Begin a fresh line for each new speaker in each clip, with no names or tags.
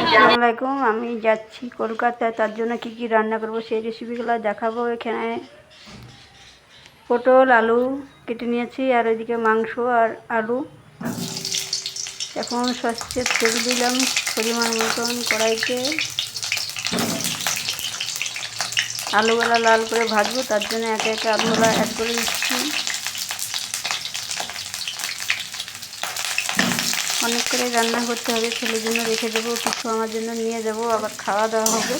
আসসালামাইকুম আমি যাচ্ছি কলকাতায়। তার জন্য কি কি রান্না করব সেই রেসিপিগুলো দেখাবো এখানে। পটল, আলু কেটে নিয়েছি, আর ওইদিকে মাংস আর আলু। এখন সবচেয়ে তেল দিলাম পরিমাণ মতন কড়াইতে। আলুগুলা লাল করে ভাজবো, তার জন্য একে একে আলুগুলা অ্যাড করে দিচ্ছি। অনেক করে রান্না করতে হবে, ছেলের জন্য রেখে দেবো, কিছু আমার জন্য নিয়ে যাব, আবার খাওয়া দাওয়া হবে।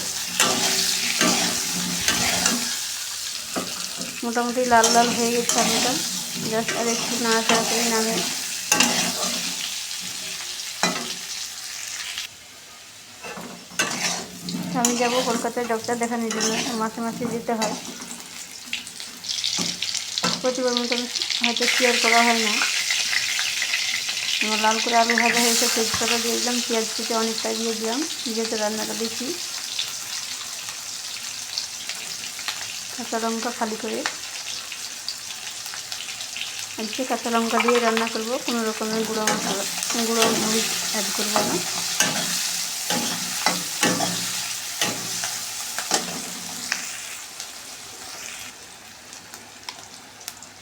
মোটামুটি লাল লাল হয়ে গেছে আলুটা। জাস্ট আর একটু নাড়াচাড়া করে নামে আমি যাব কলকাতায় ডক্টর দেখানোর জন্য, মাসে মাসে যেতে হয়। প্রতিবার মতন হয়তো শেয়ার করা হয় না। আমার লাল করে আলু ভাজা হয়েছে তেজপাতা দিয়ে দিলাম, পেঁয়াজ কেটে অনেকটা দিয়ে দিলাম যেহেতু রান্নাটা বেশি কাঁচা লঙ্কা খালি করে। আজকে কাঁচা লঙ্কা দিয়ে রান্না করব, কোনো রকমের গুঁড়ো মশলা, গুঁড়ো মরিচ অ্যাড করব না।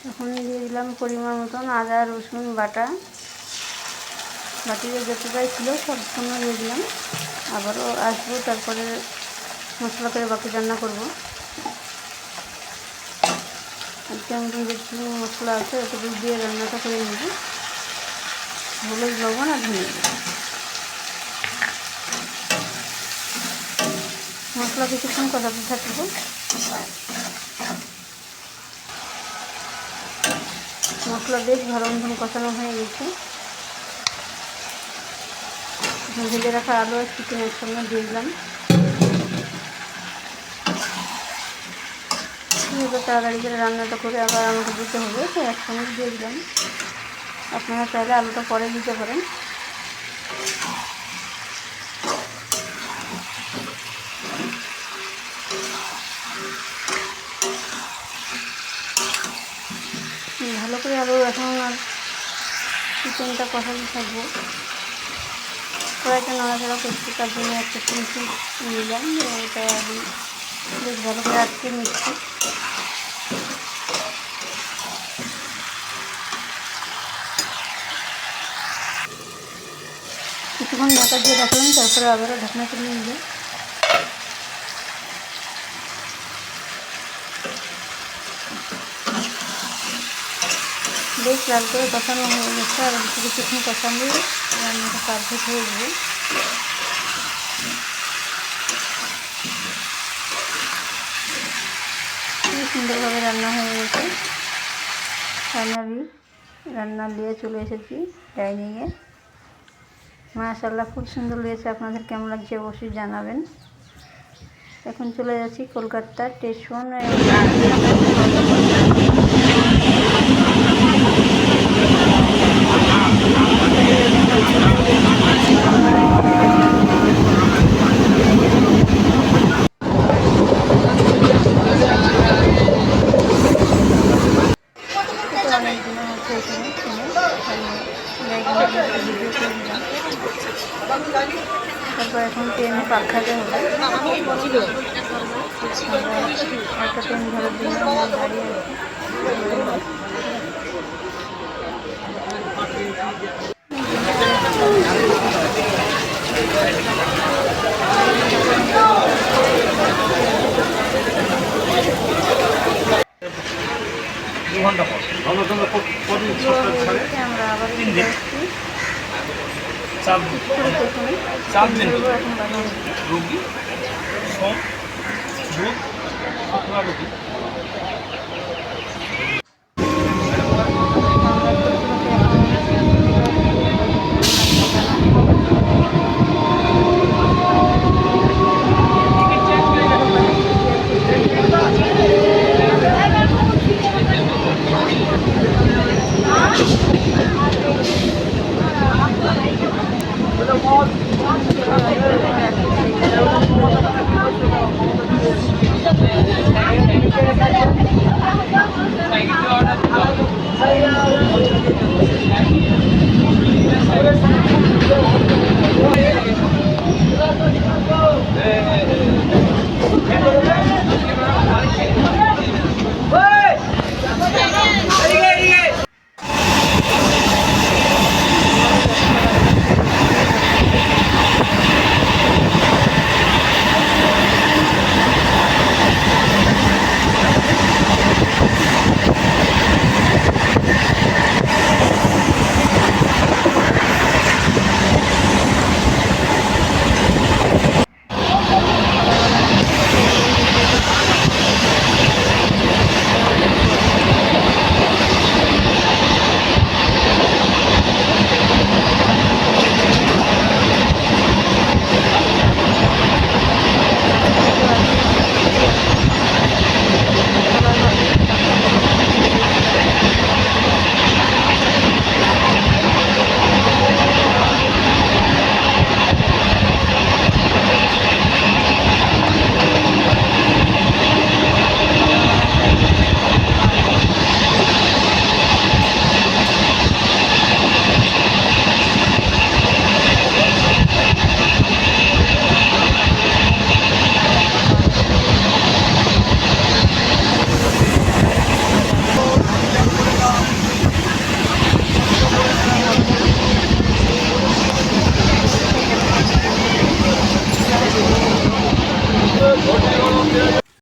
এখন দিয়ে দিলাম পরিমাণ মতন আদা, রসুন, বাটা। বাটিতে যতটাই ছিল সব সময় দিয়ে দিলাম। আবারও আসব, তারপরে মশলা করে বাকি রান্না করব। আজকে আমাদের মশলা আছে ওটুকু দিয়ে রান্নাটা করে নেব। হলুদ, লবণ আর ধনে মশলা কিছুক্ষণ কষাতে থাকব। মশলা বেশ ভালো মতন কষানো হয়ে গেছে। ভেজে রাখা আলু আর চিকেন একসঙ্গে দিয়ে দিলাম। তাড়াতাড়ি করে রান্নাটা করে আবার আমাকে দিতে হবে, তো একসঙ্গে দিয়ে দিলাম। আপনারা চাইলে আলুটা পরে দিতে পারেন। ভালো করে আলু এখন আর চিকেনটা কষাতে থাকব। কড়াইটা নড়াচড়া করছি তার জন্য একটা চিমচি নিলাম আমি বেশ ভালো করে আটকে নিচ্ছি। কিছুক্ষণ ঢাকা দিয়ে রাখলাম তারপরে আবারও ঢাকনা তুলে নিলাম। বেশ লাল করে কষানো হয়ে গেছে আর একটু কিছুক্ষণ কষানো রান্নাটা পারফেক্ট হয়ে যাবে। খুবই সুন্দরভাবে রান্না হয়ে গেছে। ফাইনালি রান্না নিয়ে চলে এসেছি ডাইনিংয়ে। মাশাল্লাহ খুব সুন্দর লেগেছে। আপনাদের কেমন লাগছে অবশ্যই জানাবেন। এখন চলে যাচ্ছি কলকাতার স্টেশন অনেক দিনের মধ্যে এখানে কিনে ভিডিও করে দিলাম তারপর এখন ট্রেনে পাখাতে হবে। একটা ট্রেন ধরার জন্য দাঁড়িয়ে
দু
ঘণ্টা
তিন দিন। চার দিন। চার দিন রোগী সোম বুধ শুক্রবার রোগী।